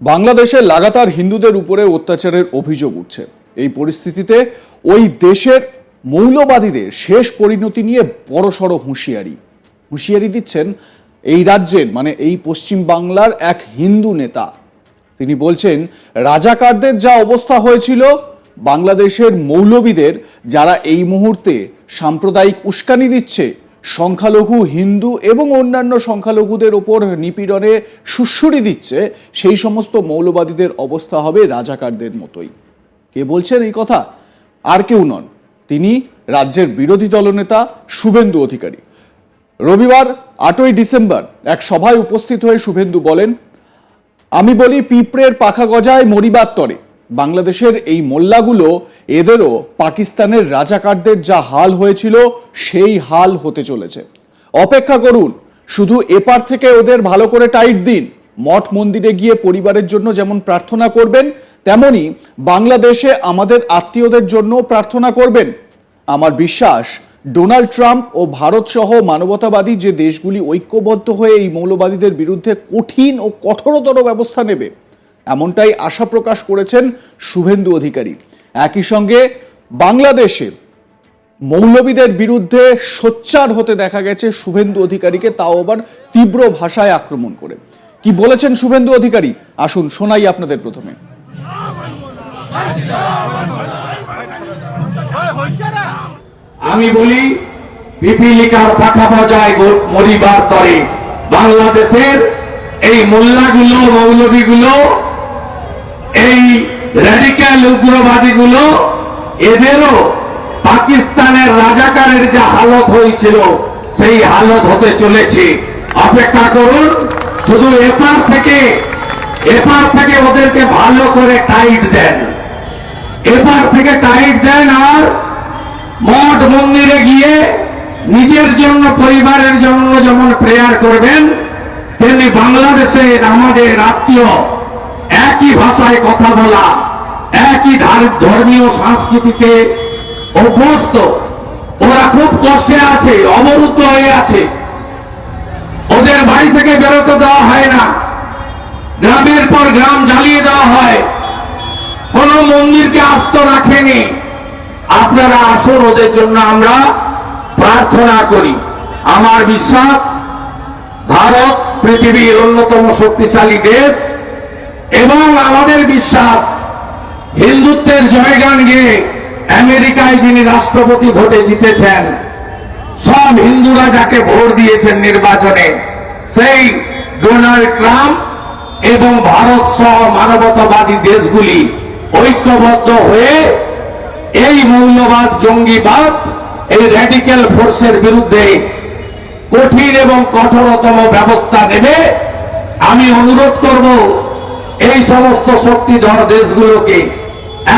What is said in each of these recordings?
বাংলাদেশে লাগাতার হিন্দুদের উপরে অত্যাচারের অভিযোগ উঠছে। এই পরিস্থিতিতে ওই দেশের মৌলবাদীদের শেষ পরিণতি নিয়ে বড়সড় হুঁশিয়ারি। হুঁশিয়ারি দিচ্ছেন এই রাজ্যের মানে এই পশ্চিম বাংলার এক হিন্দু নেতা। তিনি বলছেন, রাজাকারদের যা অবস্থা হয়েছিল, বাংলাদেশের মৌলবীদের যারা এই মুহূর্তে সাম্প্রদায়িক উস্কানি দিচ্ছে সংখ্যালঘু, হিন্দু এবং অন্যান্য সংখ্যালঘুদের ওপর নিপীড়নে সুশ্রুরি দিচ্ছে, সেই সমস্ত মৌলবাদীদের অবস্থা হবে রাজাকারদের মতোই। কে বলছেন এই কথা? আর কেউ নন। তিনি রাজ্যের বিরোধী দলনেতা, শুভেন্দু অধিকারী। রবিবার, আটই ডিসেম্বর, এক সভায় উপস্থিত হয়ে শুভেন্দু বলেন, আমি বলি পিঁপড়ের পাখা গজায় মরিবার তরে। বাংলাদেশের এই মোল্লাগুলো এদেরও পাকিস্তানের রাজাকারদের যা হাল হয়েছিল, সেই হাল হতে চলেছে। অপেক্ষা করুন, শুধু এপার থেকে ওদের ভালো করে টাইট দিন। মঠ মন্দিরে গিয়ে পরিবারের জন্য যেমন প্রার্থনা করবেন, তেমনি বাংলাদেশে আমাদের আত্মীয়দের জন্য প্রার্থনা করবেন। আমার বিশ্বাস, ডোনাল্ড ট্রাম্প ও ভারত সহ মানবতাবাদী যে দেশগুলি ঐক্যবদ্ধ হয়ে এই মৌলবাদীদের বিরুদ্ধে কঠিন ও কঠোরতর ব্যবস্থা নেবে, এমনটাই আশা প্রকাশ করেছেন শুভেন্দু অধিকারী। একই সঙ্গে বাংলাদেশে মৌলবীদের বিরুদ্ধে সোচ্চার হতে দেখা গেছে শুভেন্দু অধিকারীকে, তাও আবার তীব্র ভাষায় আক্রমণ করে। কি বলেছেন শুভেন্দু অধিকারী? আসুন শোনাই আপনাদের প্রথমে। আমি বলি পিপিলিকার পাখা বাজায় মরিবার তরে। বাংলাদেশের এই মোল্লাগুলো, মৌলবীগুলো এই র্যাডিক্যাল উগ্রবাদীগুলো এদেরও পাকিস্তানের রাজাকারের যা হালত হয়েছিল, সেই হালত হতে চলেছে। অপেক্ষা করুন, শুধু এপার থেকে এপার থেকে ওদেরকে ভালো করে টাইট দেন। এপার থেকে টাইট দেন আর মঠ মন্দিরে গিয়ে নিজের জন্য, পরিবারের জন্য যেমন প্রেয়ার করবেন, তেমনি বাংলাদেশের আমাদের আত্মীয় একই ভাষায় কথা বলা, একই ধর্মীয় সংস্কৃতিতে অভ্যস্ত। ওরা খুব কষ্টে আছে, অবরুদ্ধ হয়ে আছে। ওদের বাড়ি থেকে বেরোতে দেওয়া হয় না। গ্রামের পর গ্রাম জ্বালিয়ে দেওয়া হয়। কোন মন্দিরকে আস্ত রাখেনি। আপনারা আসুন, ওদের জন্য আমরা প্রার্থনা করি। আমার বিশ্বাস, ভারত পৃথিবীর অন্যতম শক্তিশালী দেশ। এবং আমাদের বিশ্বাস, হিন্দুত্বের জয়গান গিয়ে আমেরিকায় যিনি রাষ্ট্রপতি ভোটে জিতেছেন, সব হিন্দুরা যাকে ভোট দিয়েছেন নির্বাচনে, সেই ডোনাল্ড ট্রাম্প এবং ভারত সহ মানবতাবাদী দেশগুলি ঐক্যবদ্ধ হয়ে এই মৌলবাদ, জঙ্গিবাদ, এই র্যাডিক্যাল ফোর্সের বিরুদ্ধে কঠিন এবং কঠোরতম ব্যবস্থা নেবে। আমি অনুরোধ করব এই সমস্ত শক্তিধর দেশগুলোকে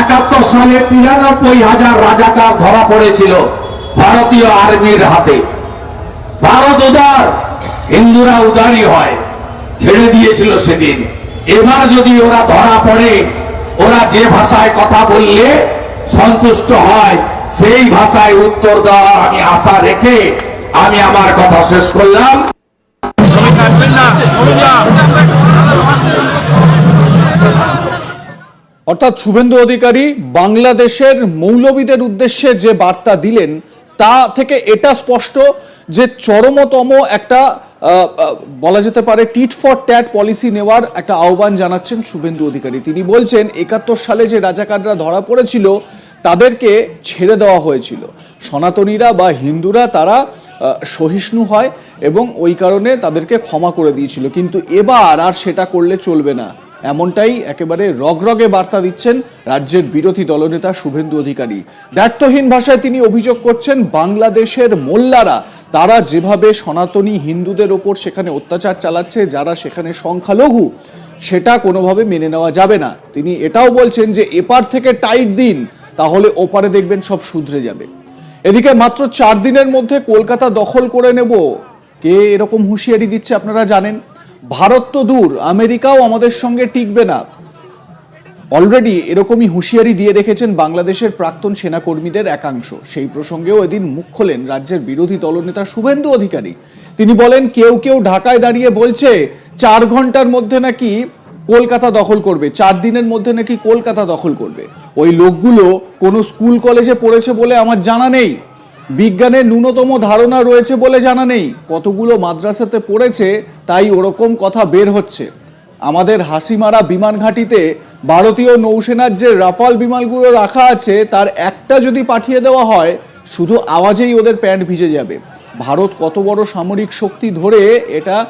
একাত্তর সালে তিরানব্বই হাজার রাজাকার ধরা পড়েছিল ভারতীয় আর্মির হাতে। ভারত উদার, হিন্দুরা উদারই হয়, ছেড়ে দিয়েছিল সেদিন। এবার যদি ওরা ধরা পড়ে, ওরা যে ভাষায় কথা বললে সন্তুষ্ট হয়, সেই ভাষায় উত্তর দেওয়ার আমি আশা রেখে আমি আমার কথা শেষ করলাম। অর্থাৎ শুভেন্দু অধিকারী বাংলাদেশের মৌলবীদের উদ্দেশ্যে যে বার্তা দিলেন, তা থেকে এটা স্পষ্ট যে চরমতম একটা বলা যেতে পারে টিট ফর ট্যাট পলিসি নেওয়ার একটা আহ্বান জানাচ্ছেন শুভেন্দু অধিকারী। তিনি বলছেন, একাত্তর সালে যে রাজাকাররা ধরা পড়েছিল, তাদেরকে ছেড়ে দেওয়া হয়েছিল। সনাতনীরা বা হিন্দুরা তারা সহিষ্ণু হয় এবং ওই কারণে তাদেরকে ক্ষমা করে দিয়েছিল। কিন্তু এবার আর সেটা করলে চলবে না। এমনটাই একেবারে রগরগে বার্তা দিচ্ছেন রাজ্যের বিরোধী দলনেতা শুভেন্দু অধিকারী। ব্যর্থহীন ভাষায় তিনি অভিযোগ করছেন, বাংলাদেশের মোল্লারা, তারা যেভাবে সনাতনী হিন্দুদের ওপর সেখানে অত্যাচার চালাচ্ছে, যারা সেখানে সংখ্যালঘু, সেটা কোনোভাবে মেনে নেওয়া যাবে না। তিনি এটাও বলছেন যে, এপার থেকে টাইট দিন, তাহলে ওপারে দেখবেন সব শুধরে যাবে। এদিকে মাত্র চার দিনের মধ্যে কলকাতা দখল করে নেব। কে এরকম হুঁশিয়ারি দিচ্ছে আপনারা জানেন? ভারত তো দূর, আমেরিকাও আমাদের সঙ্গে টিকবে না। অলরেডি এরকমই হুঁশিয়ারি দিয়ে রেখেছেন বাংলাদেশের প্রাক্তন সেনাকর্মীদের একাংশ। সেই প্রসঙ্গেও এদিন মুখ খোলেন রাজ্যের বিরোধী দলনেতা শুভেন্দু অধিকারী। তিনি বলেন, কেউ কেউ ঢাকায় দাঁড়িয়ে বলছে, চার ঘণ্টার মধ্যে নাকি কলকাতা দখল করবে, চার দিনের মধ্যে নাকি কলকাতা দখল করবে। ওই লোকগুলো কোনো স্কুল কলেজে পড়েছে বলে আমার জানা নেই। বিজ্ঞানের ন্যূনতম ধারণা রয়েছে বলে জানা নেই। কতগুলো মাদ্রাসাতে পড়েছে, তাই ওরকম কথা বের হচ্ছে। আমাদের হাসিমারা বিমান ঘাঁটিতে ভারতীয় নৌসেনার যে রাফাল বিমানগুলো রাখা আছে, তার একটা যদি পাঠিয়ে দেওয়া হয়, শুধু আওয়াজেই ওদের প্যান্ট ভিজে যাবে। ভারত কত বড় সামরিক শক্তি ধরে, এটা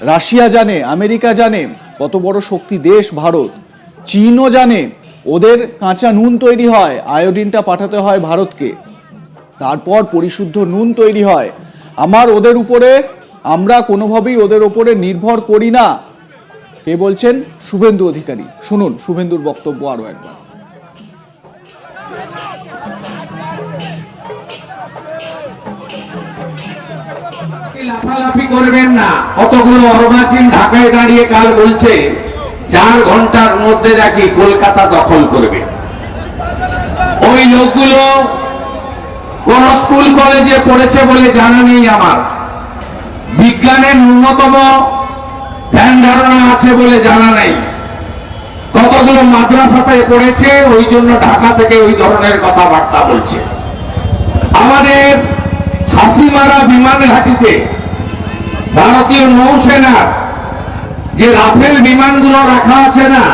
রাশিয়া জানে, আমেরিকা জানে, কত বড় শক্তি দেশ ভারত। চীনও জানে, ওদের কাঁচা নুন তৈরি হয়, আয়োডিনটা পাঠাতে হয় ভারতকে। তারপর পরিশুদ্ধ নুন তৈরি হয়। আমার ওদের উপরে, আমরা কোনোভাবেই ওদের উপরে নির্ভর করি না। কে বলছেন? শুভেন্দু অধিকারী। শুনুন, শুভেন্দুর বক্তব্য আরও একবার। লাফালাফি করবেন না। কতগুলো অর্বাচীন ঢাকায় দাঁড়িয়ে কাল বলছে, চার ঘণ্টার মধ্যে নাকি কলকাতা দখল করবে। ওই লোকগুলো কোন স্কুল কলেজে পড়েছে বলে জানা নেই আমার। বিজ্ঞানের ন্যূনতম ধ্যান ধারণা আছে বলে জানা নেই। কতগুলো মাদ্রাসাতে পড়েছে, ওই জন্য ঢাকা থেকে ওই ধরনের কথাবার্তা বলছে। আমাদের হাসিমারা বিমান ঘাটিতে ভারতীয় নৌসেনার যে রাফেল বিমানগুলো রাখা আছে না,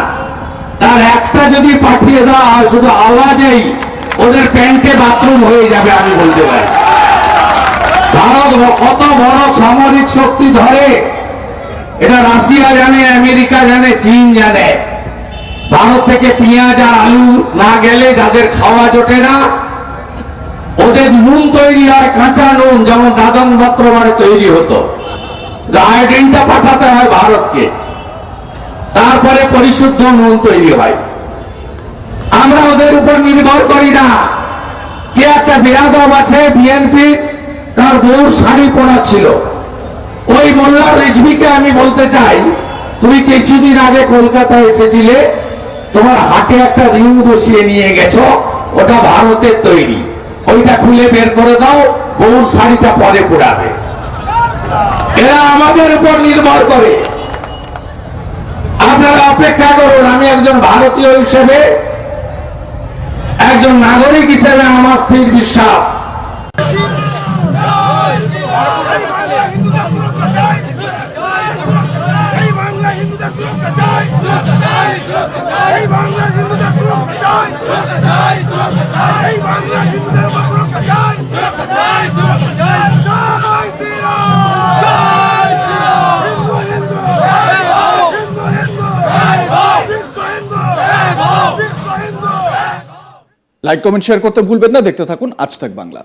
তার একটা যদি পাঠিয়ে দেওয়া হয়, শুধু আওয়াজেই ওদের প্যান্টে বাথরুম হয়ে যাবে, আমি বলতে পারি। ভারত কত বড় সামরিক শক্তি ধরে। এটা রাশিয়া জানে, আমেরিকা জানে, চীন জানে। ভারত থেকে পেঁয়াজ আর আলু না গেলে যাদের খাওয়া জোটে না, ওদের নুন তৈরি হয় কাঁচা নুন, যেমন দাদন বত্রবারে তৈরি হতো। আয়োডিনটা পাঠাতে হয় ভারতকে। তারপরে পরিশুদ্ধ নুন তৈরি হয়। আমরা ওদের উপর নির্ভর করি না। কে একটা বিরাদব আছে বিএনপি তার বউর শাড়ি পরা ছিল। ওই মোল্লা রিজভিকে আমি বলতে চাই, তুমি কিছুদিন আগে কলকাতায় এসেছিলে, তোমার হাতে একটা রিং বসিয়ে নিয়ে গেছো, ওটা ভারতের তৈরি। ওইটা খুলে বের করে দাও, বউর শাড়িটা পরে পোড়াবে এরা আমাদের উপর নির্ভর করে। আপনারা অপেক্ষা করুন, আমি একজন ভারতীয় হিসেবে একজন নাগরিক হিসেবে আমার স্থির বিশ্বাস। লাইক কমেন্ট শেয়ার করতে ভুলবেন না। দেখতে থাকুন আজ থাক বাংলা।